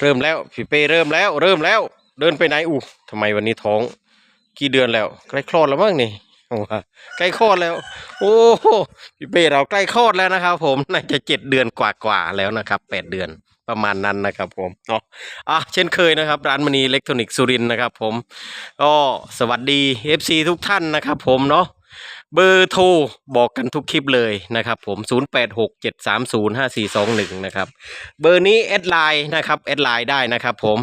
เริ่มแล้วพี่เป้เริ่มแล้ว เริ่มแล้ว เดินไปไหนอู้ทำไมวันนี้ท้อง กี่เดือนแล้ว ใกล้คลอดแล้วมั้งนี่โอ้ว่าใกล้คลอดแล้ว โอ้พี่เป้เราใกล้คลอดแล้วนะครับ ผมน่าจะเจ็ดเดือนกว่าๆแล้วนะครับแปดเดือนประมาณนั้นนะครับผมเนาะอะเช่นเคยนะครับ ร้านมณีอิเล็กทรอนิกส์สุรินนะครับผมก็สวัสดี FC ทุกท่านนะครับผมเนาะ เบอร์โทรบอกกันทุกคลิปเลยนะครับผม 0867305421 นะครับ เบอร์นี้แอดไลน์นะครับแอดไลน์ได้นะครับผม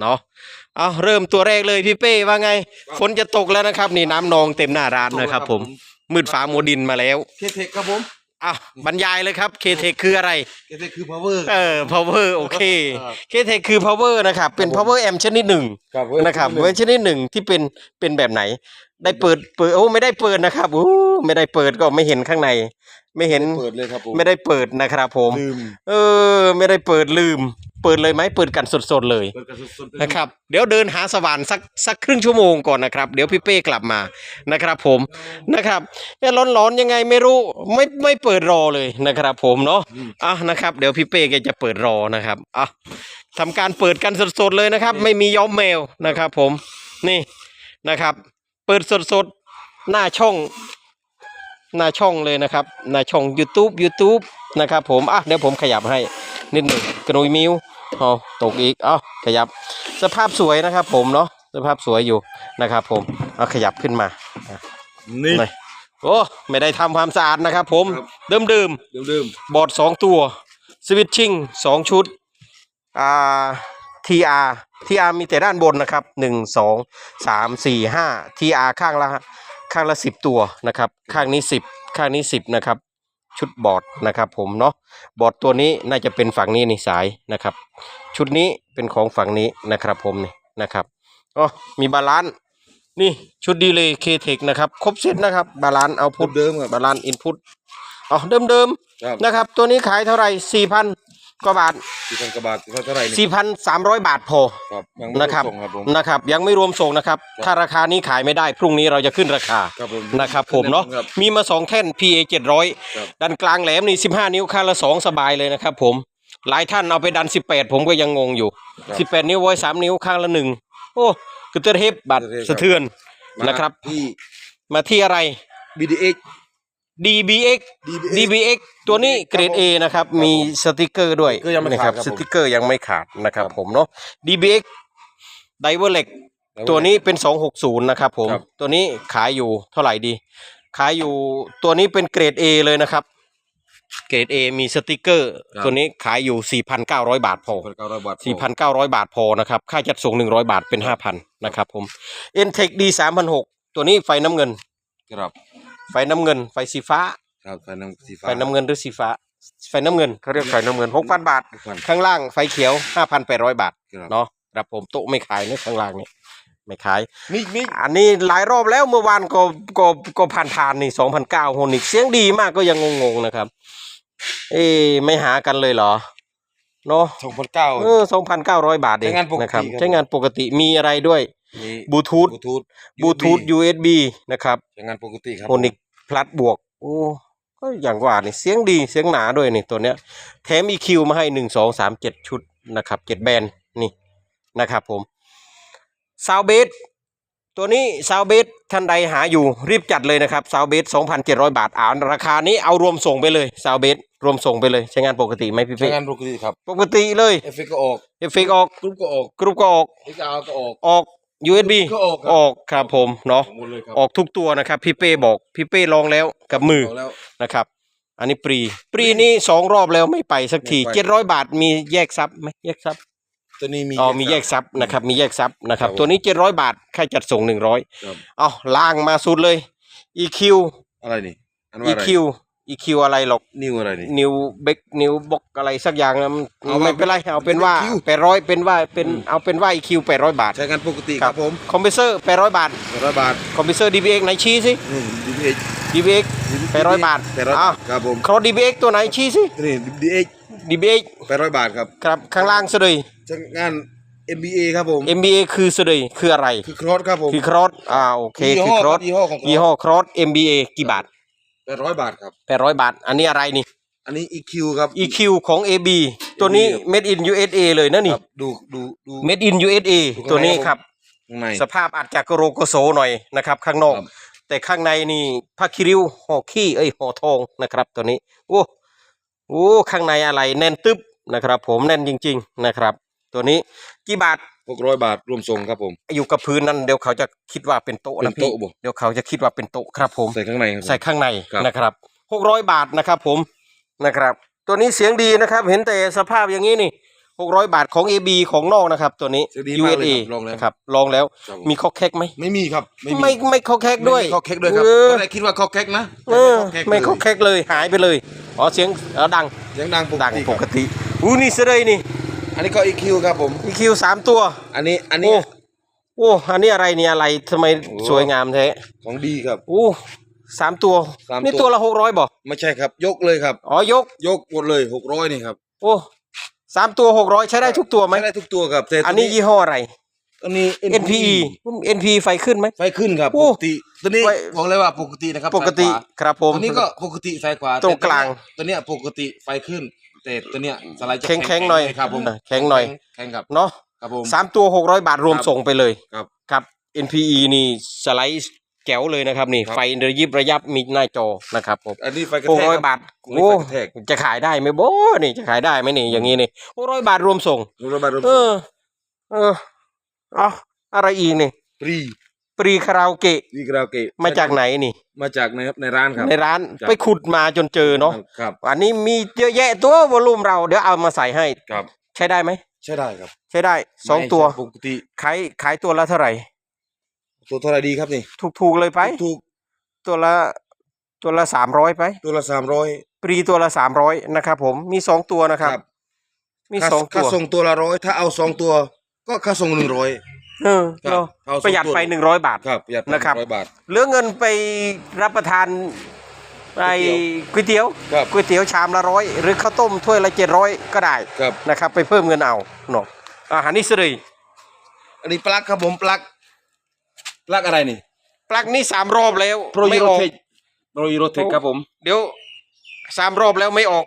เนาะเอาเริ่มตัวแรกเลยพี่เป้ว่าไง ฝนจะตกแล้วนะครับ นี่น้ำนองเต็มหน้าร้านนะครับผมมืดฟ้ามัวดินมาแล้วเคเทคครับผม อะบรรยายเลยครับเคเทคคืออะไรเคเทคคือ power เออ power โอเค ครับเคเทคคือ power นะครับ เป็น power amp ชนิดหนึ่งครับนะครับเวอร์ชันที่หนึ่งที่เป็นเป็นแบบไหน ได้เปิดเปิดโอ้ไม่ได้เปิดนะครับโอ้ไม่ได้เปิดก็ไม่เห็นข้างใน ไม่เห็นเปิดเลยครับผมไม่ได้เปิดนะครับผม ลืม เออ ไม่ได้เปิดลืม เปิดเลยไหมเปิดกันสดๆเลยเปิดกันสดๆนะครับ เดี๋ยวเดินหาสว่านสักสักครึ่งชั่วโมงก่อนนะครับ เดี๋ยวพี่เป้กลับมานะครับ ผมนะครับเนี่ยร้อนๆยังไงไม่รู้ไม่ไม่เปิดรอเลยนะครับ ผมเนาะอะนะครับ เดี๋ยวพี่เป้แกจะเปิดรอนะครับอะทำการเปิดกันสดๆเลยนะครับ ไม่มีย้อมแมวนะครับ ผมนี่นะครับ เปิดสดๆหน้าช่องหน้าช่องเลยนะครับหน้าช่อง YouTube YouTube นะครับผมอะเดี๋ยวผมขยับให้นิดหนึ่งกระนุยมิว เอาตกอีก เอ้าขยับ สภาพสวยนะครับ ผมเนาะ สภาพสวยอยู่นะครับ ผม เอาขยับขึ้นมานี่หน่อยโอ้ ไม่ได้ทำความสะอาดนะครับผมครับเดิมๆเดิมบอร์ดสองตัว สวิตชิ่งสองชุด อ่า TR TR มีแต่ด้านบนนะครับหนึ่งสองสามสี่ห้า TR ข้างละข้างละสิบตัวนะครับ ข้างนี้สิบข้างนี้สิบนะครับ ชุดบอร์ดนะครับ ผมเนาะบอร์ดตัวนี้น่าจะเป็นฝั่งนี้นี่สายนะครับ ชุดนี้เป็นของฝั่งนี้นะครับผมนี่นะครับอ๋อมีบาลานซ์นี่ชุดดีเลยเคเทคนะครับ ครบเซตนะครับบาลานซ์เอาพุทเดิมครับบาลานซ์อินพุตอ๋อเดิมเดิมๆครับนะครับ ตัวนี้ขายเท่าไหร่สี่พัน กว่าบาทสี่พันกว่าบาทเท่าไหร่นี่ สี่พันสามร้อยบาทพอครับยังไม่นะครับส่งครับผม นะครับ ยังไม่รวมส่งนะครับ ถ้าราคานี้ขายไม่ได้พรุ่งนี้เราจะขึ้นราคาครับผมนะครับผมเนาะครับมีมาสองแท่น PA เจ็ดร้อยครับดันกลางแหลมนี่สิบห้านิ้วค่าละสองสบายเลยนะครับผมหลายท่านเอาไปดันสิบแปดผมก็ยังงงอยู่ครับสิบแปดนิ้วไว้สามนิ้วข้างละหนึ่งโอ้คือเตอร์เทปบัตรเตอร์เทปครับสะเทือนมานะครับ ที่มาที่อะไร BDX DBX DBX DBX ตัวนี้เกรด A นะครับ มีสติกเกอร์ด้วยก็ยังไม่นะคขารัดบครับสผมติกเกอร์ยังไม่ขาดนะครับครับผมเนาะ DBX d i v e r l e g ตัวนี้เป็น 260 นะครับผม ครับ ตัวนี้ขายอยู่เท่าไหร่ดี ขายอยู่ตัวนี้เป็นเกรด A เลยนะครับ เกรด A มีสติกเกอร์ ตัวนี้ขายอยู่ 4,900 บาทพอพันเก้าร้อยบาท 4,900 บาทพอนะครับ ค่าจัดส่ง 100 บาทเป็น 5,000 นะครับผม n t e c D 3,600ตัวนี้ไฟน้ำเงิน ครับ ไฟน้ำเงิน ไฟสีฟ้า ครับไฟน้ำสีฟ้าไฟน้ำเงินหรือสีฟ้า ไฟน้ำเงินเขาเรียกไฟน้ำเงิน6,000บาท ทุกวันข้างล่างไฟเขียว5,800บาทครับเนาะครับผมโต๊ะไม่ขายนะข้างล่างนี่ไม่ขาย มีมีอันนี้หลายรอบแล้วเมื่อวานก็ก็ก็ผ่านผ่านๆนี่2,009โฮนิกเสียงดีมากก็ยังงงๆนะครับ เอ๊ะไม่หากันเลยเหรอเนาะ สองพันเก้า เออ2,900บาทเองใช้งานปกตินะครับครับ ใช้งานปกติมีอะไรด้วย มีบลูทูธบลูทูธ บลูทูธ USB นะครับใช้งานปกติครับโฮนิกพลัดบวก โอ้ก็อย่างว่านี่เสียงดีเสียงหนาด้วยนี่ตัวเนี้ยแถม EQ มาให้หนึ่งสองสามเจ็ดชุดนะครับเจ็ดแบรนด์นี่นะครับผมซาวเบสตัวนี้ซาวเบสท่านใดหาอยู่รีบจัดเลยนะครับซาวเบสสองพันเจ็ดร้อยบาทอ่านราคานี้เอารวมส่งไปเลยซาวเบสรวมส่งไปเลย ใช้งานปกติไหมพี่ใช้เพ่งานปกติครับ ปกติเลยเอฟเฟกต์ก็ออกเอฟเฟกต์ออกกรุ๊ปก็ออกกรุ๊ปก็ออก เอ็กอาร์ก็ออกออก USB ก็ออกครับ ออกครับผมเนาะหมดเลยครับออกทุกตัวนะครับพี่เป้บอกพี่เป้ลองแล้วกับมือกแล้ว นะครับ อันนี้ปรีปรีนี่สองรอบแล้วไม่ไปสักทีไม่ไป เจ็ดร้อยบาทมีแยกซับไหมแยกซับตัวนี้มี อ๋อมีแยกซับนะครับมีแยกซับนะครับ ครับผมตัวนี้เจ็ดร้อยบาทค่าจัดส่งหนึ่งร้อยครับ เอาล่างมาสุดเลย EQ อะไรนี่อันว่าอะไร EQ EQ อะไรหรอก นิวอะไรนี่ นิวเบกนิวบกอะไรสักอย่างนะมันเอาว่าไม่เป็นไรเอาเป็นว่า EQ แปดร้อยเป็นว่าเป็นเอาเป็นว่า EQ แปดร้อยบาทใช้งานปกติครับผมคอมเพรสเซอร์แปดร้อยบาท ร้อยบาทคอมเพรสเซอร์ DBX ไหนชี้สิ นี่ดีเอ็ก DBX แปดร้อยบาทแปดร้อยอ้าวครับผมครอ DBX ตัวไหนชี้สิ นี่ดีเอ็ก DBX แปดร้อยบาทครับครับข้างล่างสะดย ใช้งาน MBA ครับผม MBA คือสะดยคืออะไร คือครอสครับผม คือครอสอ่าโอเคยี่คืห้ออครอสยี่ห้อของ ยี่ห้อครอส MBA กี่บาท แปดร้อยบาทครับแปดร้อยบาท อันนี้อะไรนี่ อันนี้ EQ ครับ EQ ของ AB ตัวนี้ made in USA เลยนะคนี่รับดูดูดู made in USA ดูข้างในตัวนี้ครับ ข้างใน สภาพอาจจะกระโรกกระโสหน่อยนะครับ ข้างนอก ครับ แต่ข้างในนี่ผ้าคิริ้วห่อขี้เอ้ยห่อทองนะครับ ตัวนี้โอ้โอ้ข้างในอะไรแน่นตึ๊บนะครับ ผมแน่นจริง ๆนะครับ ตัวนี้กี่บาท หกร้อยบาทรวมส่งครับผม อยู่กับพื้นนั้นเดี๋ยวเขาจะคิดว่าเป็นโต๊ะเป็นะนพี่โต๊ะบ่ เดี๋ยวเขาจะคิดว่าเป็นโต๊ะครับผมใส่ข้างในครับผม ใส่ข้างในครับ นะครับหกร้อยบาทนะครับผมนะครับ ตัวนี้เสียงดีนะครับ เห็นแต่สภาพอย่างนี้นี่หกร้อยบาทของ AB ของนอกนะครับ ตัวนี้ เสียงดีมากเลย USA ครับลองแล้ว นะครับลองแล้วครับผมมีข้อแคกไหมไม่มีครับไม่มีไม่ไม่ข้อแคกด้วยไม่มีข้อแคกด้วยครับเออ ตอนแรกคิดว่าข้อแคกนะเออแต่ไม่ข้ข้ออแคกแคกเลยหายไปเลยอ๋อเสียงเออดังเสียงดังปกดังติปคกรับติอู้นี่เสยเลยนี่ อันนี้ก็ EQ ครับผม EQ สามตัว อันนี้อันนี้โอ้โอ้อันนี้อะไรเนี่ยอะไรทำไมโอ้สวยงามแท้ของดีครับ โอ้สามตัว สามนี่ตัวตัวละหกร้อยบ่ไม่ใช่ครับ ยกเลยครับ อ๋อยก ยกหมดเลยหกร้อยนี่ครับโอ้สามตัวหกร้อยใช้ได้ทุกตัวไหมใช้ได้ทุกตัวครับแต่อันนี้ยี่ห้ออะไรตัวนี้ NPE NPE ไฟขึ้นไหม ไฟขึ้นครับโอ้ปกติตัวนี้ไฟ บอกเลยว่าปกตินะครับปกติซ้ายขวาครับผม ตัวนี้ก็ปกติซ้ายขวาตรงกลางแต่ตัวเนี้ยตัวเนี้ยปกติไฟขึ้น แต่ตัวเนี้ยสไลด์จะแข็งแข็งหน่อยครับผมอะแข็งหน่อย แข็งครับเนาะครับผม สามตัวหกร้อยบาทรวมครับส่งไปเลยครับ ครับ NPE นี่สไลด์แจ๋วเลยนะครับนี่ครับไฟระยิบระยับมีหน้าจอนะครับผมอันนี้ไฟกระหกแทกร้อยครับบาทอันนี้โอ้ไฟกระแทกจะขายได้ไหมโบ้นี่จะขายได้ไหมนี่อย่างนี้นี่หกร้อยบาทรวมส่งหกร้อยบาทรวมเอส่งอเออเอาอะไรอีกนี่ ฟรี ปรีคาราโอเกะฟรีคาราโอเกะมาจากไหนนี่ มาจากในในร้านครับ ในร้านครับ ไปขุดมาจนเจอเนาะครับอันนี้มีเยอะแยะตัววอลลุ่มเราเดี๋ยวเอามาใส่ให้ ครับใช้ได้ไหม ใช่ได้ครับใช้ได้สองตัว ไม่ใช่ปกติขายขายตัวละเท่าไหร่ ตัวเท่าไหรดีครับนี่ถูกถูกๆเลยไป ถูกตัวละตัวละสามร้อยไป ตัวละสามร้อย ปรีตัวละสามร้อยนะครับผมมีสองตัวนะครับ มีสองตัค่าวส่งตัวละร้อยถ้าเอาสองตัว ก็ค่าส่งหนึ่งร้อย เออครับเนาะเอาสองประหยัดตัว ไปหนึ่งร้อยบาท ครับประหยัดนะครับ ร้อยบาท เหลือเงินไปรับประทานไอ้ก๋วยเตี๋ยวครับ ก๋วยเตี๋ยวชามละร้อยหรือข้าวต้มถ้วยละเจ็ดร้อยก็ได้ครับ นะครับ ไปเพิ่มเงินเอาเนาะอาหารนิสรีอันนี้ปลั๊กครับผมปลั๊กปลั๊กอะไรนี่ปลั๊กนี่สามรอบแล้วโปรไม่ยูโรออกเทคโปรยูโรเทคครับผม เดี๋ยวสามรอบแล้วไม่ออก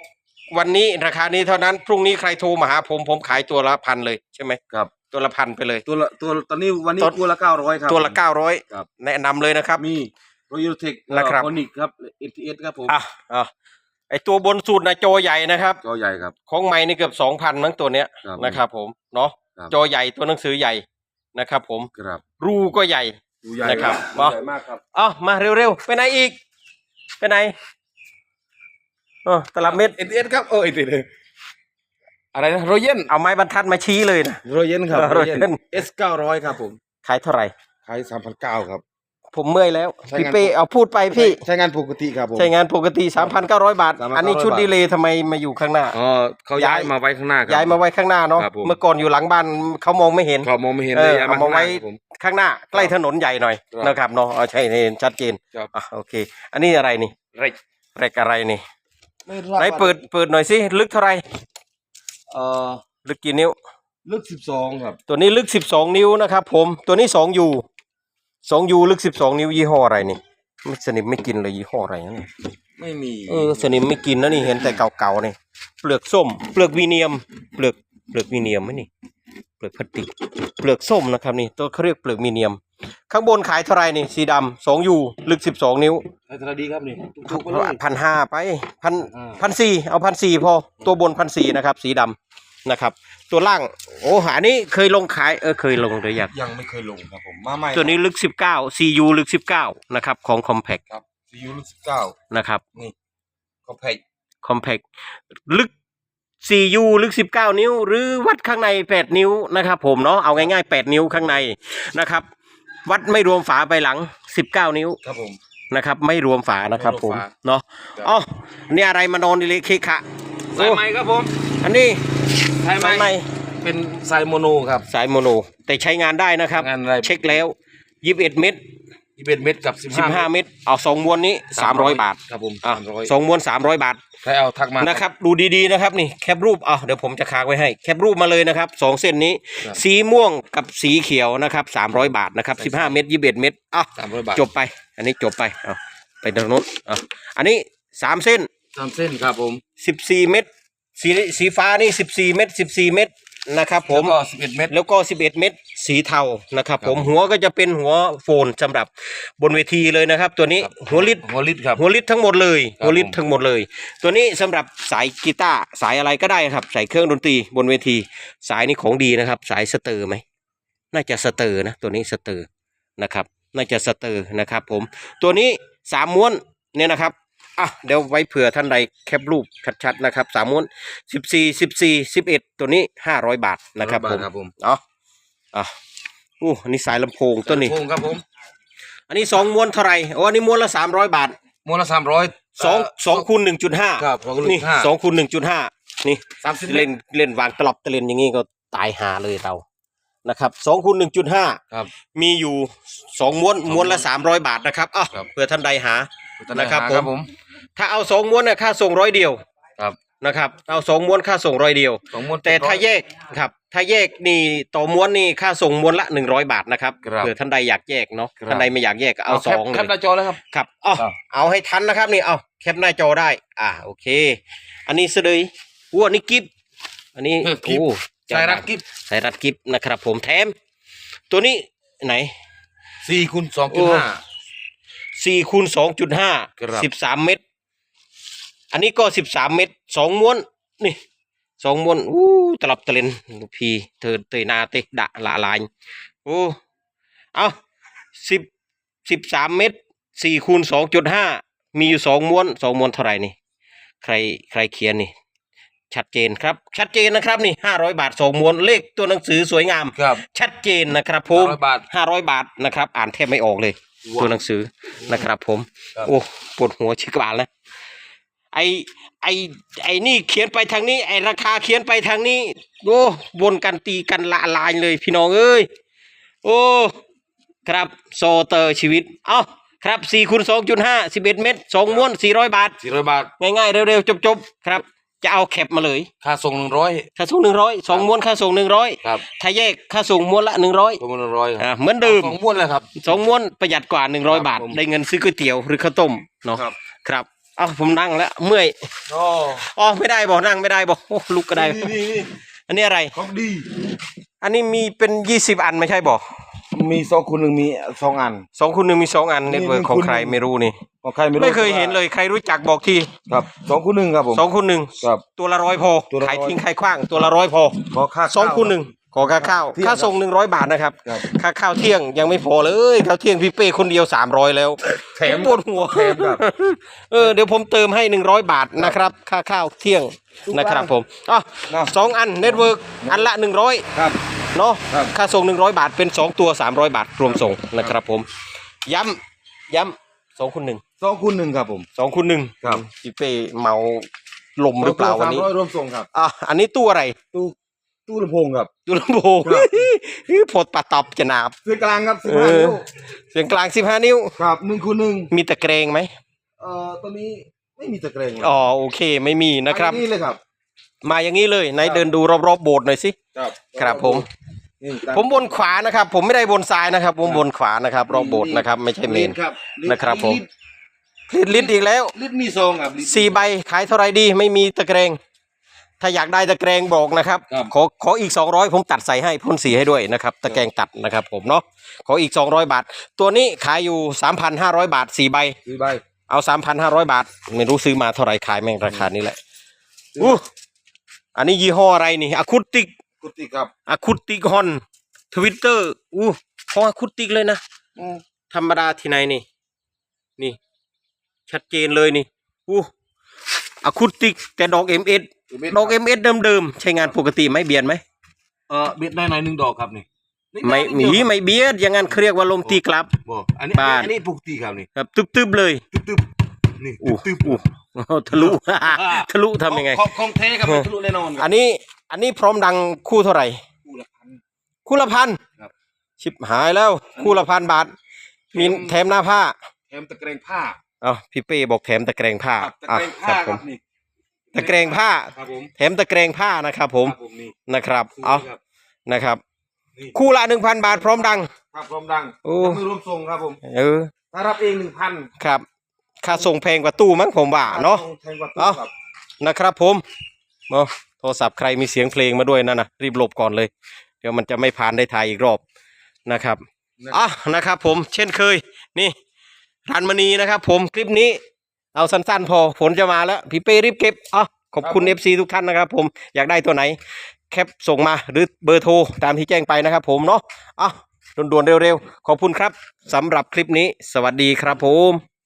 วันนี้ราคานี้เท่านั้นพรุ่งนี้ใครโทรมาหาผมผมขายตัวละพันเลยใช่ไหมครับ ตัวละพันไปเลย ตัวละตัวตอนนี้วันนี้ตัวตัวละเก้าร้อยครับตัวละเก้าร้อยครับแนะนำเลยนะครับมีโปรยูโรเทคนะครับโคนิกครับเอทีเอสครับผมอะอะไอตัวบนสุดนะจอใหญ่นะครับจอใหญ่ครับของใหม่นี่เกือบสองพันมั้งตัวเนี้ยครับนะครับผมเนาะครับจอใหญ่ตัวหนังสือใหญ่นะครับ ผมครับรูก็ใหญ่ดูใหญ่นะครับดูใหญ่มากครับเอ๋อมาเร็วๆไปไหนอีกไปไหนอ๋อตลับเม็ดเอทีเอสครับเออเอทีเอส อะไรนะโรเยนเอาไม้บรรทัดมาชี้เลยนะ โรเยนครับเออโรเยน Royen เอสเก้าร้อยครับผมขายเท่าไหร่ ขายสามพันเก้าครับ ผมเมื่อยแล้ว ใช้พี่งานเป้เอาพูดไปพี่ใช้งานปกติครับผม ใช้งานปกติ 3,900 บาท 3,900 อันนี้ชุดดีเลย์ทำไมมาอยู่ข้างหน้า อ๋อเขาย้ายย้าย มาไว้ข้างหน้าครับ ย้ายมาไว้ข้างหน้าเนาะครับผม เมื่อก่อนอยู่หลังบ้านเขามองไม่เห็น เขามองไม่เห็นเอเลยอย้ายเอามามาข้างหไว้น้าครับผม ข้างหน้าใกล้ถนนใหญ่หน่อยครับนะครับเนาะเอาใช่เห็นชัดเจนครับ อะโอเค อันนี้อะไรนี่เร็กแรกอะไรนี่ไม่ไหนเปิดเปิดหน่อยสิลึกเท่าไหร่ เอ่อลึกกี่นิ้ว ลึกสิบสองครับ ตัวนี้ลึก12นิ้วนะครับ ผมตัวนี้2ยู2ยูลึก12นิ้วยี่ห้ออะไรนี่ไม่สนิมไม่กินเลยยี่ห้ออะไรนะเนี่ยไม่มีเออสนิมไม่กินนะนี่เห็นแต่เก่าๆนี่เปลือกส้ม เปลือกวีเนียม เปลือกเปลือกวีเนียมไหมนี่ เปลือกพลาสติก เปลือกส้มนะครับนี่ตัวเขาเรียกเปลือกวีเนียม ข้างบนขายเท่าไหรนี่สีดำสองยูลึกสิบสองนิ้วไอ้ทราดีครับนี่ถูกๆไปเลย พันห้าไปพันอ่า พันสี่เอาพันสี่พอตัวบนพันสี่นะครับ สีดำนะครับ ตัวล่างโอ้หานี้เคยลงขายเออเคยลงหรือยังยังไม่เคยลงครับผม มาใหม่ตัวนี้ลึกสิบเก้าซียูลึกสิบเก้านะครับของคอมแพ t ครับซียูลึกสิบเก้านะครับนี่ก็แพกคอมแพ t ลึก 4U ลึก 19 นิ้ว หรือวัดข้างใน 8 นิ้วนะครับผมเนาะเอาง่ายๆ 8 นิ้วข้างในนะครับ วัดไม่รวมฝาไปหลัง 19 นิ้วครับผม นะครับ ไม่รวมฝานะครับไม่ผรวมมฝา เนาะครับอ๋อนี่อะไรมานอนดิเลเคคะสายไหมครับผมอันนี้สายไหมสายไหมเป็นสายโมโนครับ สายโมโน แต่ใช้งานได้นะครับ งานอะไรเช็คแล้ว 21 เม็ด ยี่สิบเอ็ดเม็ดกับสิบห้า15เม็ดเอาสองมวนนี้300บาทครับผมอะสามร้อยสองมวน300บาท ใครเอาทักมา นะครับดูดีๆนะครับนี่แคปรูปอะเดี๋ยวผมจะค้างไว้ให้แคปรูปมาเลยนะครับสองเส้นนี้ ครับ สีม่วงกับสีเขียวนะครับสามร้อยบาทนะครับสิบห้าเม็ดยี่สิบเอ็ดเม็ดอะสามร้อยบาทจบไป อันนี้จบไปเอาไปตรงนู้นอะอันนี้สามเส้นสามเส้นครับผมสิบสี่เม็ดสีสีฟ้านี่สิบสี่เม็ดสิบสี่เม็ด นะครับ ผมแล้วก็สิบเอ็ดเม็ด แล้วก็ 11 เม็ดสีเทานะครับ ผมครับหัวก็จะเป็นหัวโฟนสำหรับบนเวทีเลยนะครับ ตัวนี้ครับหัวลิด หัวลิตรครับ หัวลิดทั้งหมดเลยครับหัวลิดผม ทั้งหมดเลย ตัวนี้สำหรับสายกีตาร์สายอะไรก็ได้ครับใส่เครื่องดนตรีบนเวที สายนี้ของดีนะครับ สายสเตอร์ไหมน่าจะสเตอร์นะ ตัวนี้สเตอร์นะครับ น่าจะสเตอร์นะครับ ผม ตัวนี้สามม้วนเนี่ยนะครับ อะเดี๋ยวไว้เผื่อท่านใดแคปรูปชัดๆนะครับสามม้วนสิบสี่สิบสี่สิบเอ็ดตัวนี้ห้าร้อยบาทนะครับผมครับผมเนาะอะอู้อันนี้สายลำโพงตัวนี้โค้งครับผม อันนี้สองม้วนเท่าไหร่โอ้อันนี้ม้วนละสามร้อยบาทม้วนละสามร้อยสองสองคูณหนึ่งจุดห้าครับสองคูณนี่1.5สองคูณหนึ่งจุดห้านี่สามสิบเล่นเล่นวางตลับตะเลนอย่างงี้ก็ตายหาเลยเรานะครับสองคูณหนึ่งจุดห้าครับ มีอยู่สองม้วนสองม้ม้ววนนละสามร้อยบาทนะครับอะครับเผื่อท่านใดหานะครับครับผผมม ถ้าเอาสองม้วนน่ะค่าส่งร้อยเดียวครับ นะครับ เอาสองม้วนค่าส่งร้อยเดียว สองม้วน แต่ถ้า700แยกครับ ถ้าแยกนี่ต่อม้วนนี่ค่าส่งม้วนละหนึ่งร้อยบาทนะครับครับเผื่อท่านใดอยากแยกเนาะครับ ท่านใดไม่อยากแยกก็เอาสองแคเลปยหน้าจอแล้วครับ ครับอ๋อครับ เอาให้ทันนะครับนี่เอาแคปหน้าจอได้ อ่าโอเค อันนี้เสดยวัวนี่กิฟอันนี้เออกิ๊บ โอ้ใส่รัดกิ๊บสายรัดกิฟนะครับผมแถม ตัวนี้ไหน สี่คูณสองจุดห้า สี่คูณสองจุดห้าครับ สิบสามเม็ด อันนี้ก็สิบสามเม็ดสองม้วนนี่สองม้วนอู้ตลับตะเลนลูกพี่เธอเตยนาเตะดะละลายโอ้เอาสิบสิบสามเม็ดสี่คูณสองจุดห้ามีอยู่สองม้วนสองม้วนเท่าไหร่นี่ ใครใครเขียนนี่ ชัดเจนครับ ชัดเจนนะครับนี่ห้าร้อยบาทสองม้วนเลขตัวหนังสือสวยงาม ครับ ชัดเจนนะครับผม500บาท ห้าร้อยบาทนะครับ อ่านแทบไม่ออกเลย ตัวหนังสือนะครับผมครับโอ้ปวดหัวชิกบาลนะ ไอไอไอนี่เขียนไปทางนี้ ไอราคาเขียนไปทางนี้โอ้วนกันตีกันละลายเลยพี่น้องเอ้ยโอ้ครับโซเตอร์ชีวิต เอ้าครับสี่คูณสองจุดห้าสิบเอ็ดเม็ดสองม้วนสี่ร้อยบาท สี่ร้อยบาท ง่ายๆ เร็วๆ จบๆ ครับ จะเอาแคปมาเลย ค่าส่งหนึ่งร้อย ค่าส่งหนึ่งร้อยสองม้วนค่าส่งหนึ่งร้อยครับถ้าแยกค่าส่งม้วนละหนึ่งร้อยประมาณหนึ่งร้อยคอ่ารับเหมือนเดิม สองม้วนเลยครับสองม้วนประหยัดกว่าหนึ่งร้อยครับบาท ผมได้เงินซื้อก๋วยเตี๋ยวหรือข้าวต้มเนาะครับ ครับ เอ้าผมนั่งแล้วเมื่อยโอ้อ๋อไม่ได้บอกนั่งไม่ได้บอกโอ้ลุกก็ได้ นี่นี่นี่อันนี้อะไร ของดี อันนี้มีเป็นยี่สิบอันไม่ใช่บอกมีสองคูณหนึ่งมีสองอัน สองคูณหนึ่งมีสองอันมีเน็ตเวิร์หนึ่งของคูณใครหนึ่งไม่รู้นี่ของใครไม่รู้ไม่เคยเห็นเลยใครรู้จักบอกทีครับสองคูณหนึ่งครับผมสองคูณหนึ่งครับตัวละร้อยพอตัวละร้อยขายทิ้งขายขว้างตัวละร้อยพอขอค่าสองคูณหนึ่ง ขอค่าข้าวเที่ยงค่าส่งหนึ่งร้อยบาทนะครับ ครับ ค่าข้าวเที่ยงยังไม่พอเลยข้าวเที่ยงพี่เป้คนเดียวสามร้อยแล้วแถม ปวดหัวแถมครับเออเดี๋ยวผมเติมให้หนึ่งร้อยบาทนะครับ ค่าข้าวเที่ยงทุกนะครับวันผมอะเนาะสองอันเน็ตเวิร์กอันละหนึ่งร้อย ครับ เนาะครับ ค่าส่งหนึ่งร้อยบาทเป็นสองตัวสามร้อยบาท รวมส่งนะครับผม ย้ำย้ำสองคูณหนึ่งสองคูณหนึ่งครับผม สองคูณหนึ่งครับ พี่เป้เมาลมหรือเปล่าวันนี้สมร้อยรวมส่งครับ อะอันนี้ตู้อะไรตู้ ตู้ลำโพงครับตู้ลำโพงครับพดปะตอบจะนาบ เสียงกลางครับสิบเอห้าอ นิ้วเสียงกลางสิบห้านิ้ว ครับหนึ่งคูณหนึ่งมีตะเกรงไหมเอ่อตัวนี้ไม่มีตะเกรงเลยอ๋อโอเค ไม่มีนะครับ อันี่เลยครับ มาอย่างนี้เลยไหนครับ เดินดูรอบๆโบสถ์หน่อยสิ ครับครับผม นี่ตาผมบนขวานะครับ ผมไม่ได้บนซ้ายนะครับ ผมบนขวานะครับ รอบโบสถ์นะครับ ไม่ใช่เมนครับนะครับผม ลิตรลิตรอีกแล้วลิตรมีซองครับลิตรสี่ใบขายเท่าไหรดี ไม่มีตะเกรง ถ้าอยากได้ตะเกรงบอกนะครับ ครับ ขอขออีกสองร้อยผมตัดใส่ให้พ่นสีให้ด้วยนะครับ ตะแกรงตัดนะครับผมเนาะขออีกสองร้อยบาท ตัวนี้ขายอยู่สามพันห้าร้อยบาทสี่ใบสี่ใบเอาสามพันห้าร้อยบาท ไม่รู้ซื้อมาเท่าไหรขายแม่งราคานี้แหละอู้อันนี้ยี่ห้ออะไรนี่อะคูติกกุฏิครับอะคูติกฮอนทวิตเตอร์อู้ของอะคูติกเลยนะ อืมธรรมดาที่ไหนนี่ นี่ ชัดเจนเลยนี่อู้ อะคูติกแต่ดอกเอ็มเอสดอกเอ็มเอสเดิมๆใช้งานปกติไหมเบียนไหมเออเบ็ดได้หน่อยหนึ่งดอกครับนี่นี่ไม่นิดมีเดียวไม่เบียดอย่างนั้นเขาเรียกว่าลมตีกลับ บอกอันนี้บ้านอันนี้ปกติครับนี่แบบตึบๆเลยตึ๊บตึ๊บนี่อู้ตึ๊บอู้ทะลุ ทะลุทำยังไง ของของแท้ครับมันทะลุแน่นอนคอัรับ นนี้อันนี้พร้อมดังคู่เท่าไหร่ คู่ละพัน คู่ละพันครับ ชิบหายแล้ว คู่ละพันบาท มีแถมหน้าผ้า แถมตะเกรงผ้า เอาพี่เป้บอกแถมตะแกรงผ้าครับตะอะเกรงคผ้ารับคผรัมบนี่ตะแกรงผ้า ครับผมแถมตะแกรงผ้านะครับผมครับผมนี่นะครับคู่เอาครับนะครับ นี่คู่ละหนึ่งพันบาทพร้อมดัง ครับพร้อมดังโอ้ยังไม่รวมส่งครับผมเออถ้ารับเองหนึ่งพันครับค่าส่งแพงกว่าตู้มั้งผมว่าเนาะ แทงกว่าเอ้าตู้ครับนะครับผมเนาะโทรศัพท์ใครมีเสียงเพลงมาด้วยนั่นนะรีบหลบก่อนเลย เดี๋ยวมันจะไม่ผ่านได้ถ่ายอีกรอบนะครับอะนะครับผมเช่นเคยนี่ รันมณีนะครับ ผมคลิปนี้ เอาสั้นๆ พอฝนจะมาแล้ว พี่เป้รีบเก็บอะขอบคุณ FC ทุกท่านนะครับ ผมอยากได้ตัวไหน แคปส่งมาหรือเบอร์โทรตามที่แจ้งไปนะครับ ผมเนาะอะด่วนๆเร็วๆ ขอบคุณครับสำหรับคลิปนี้ สวัสดีครับผม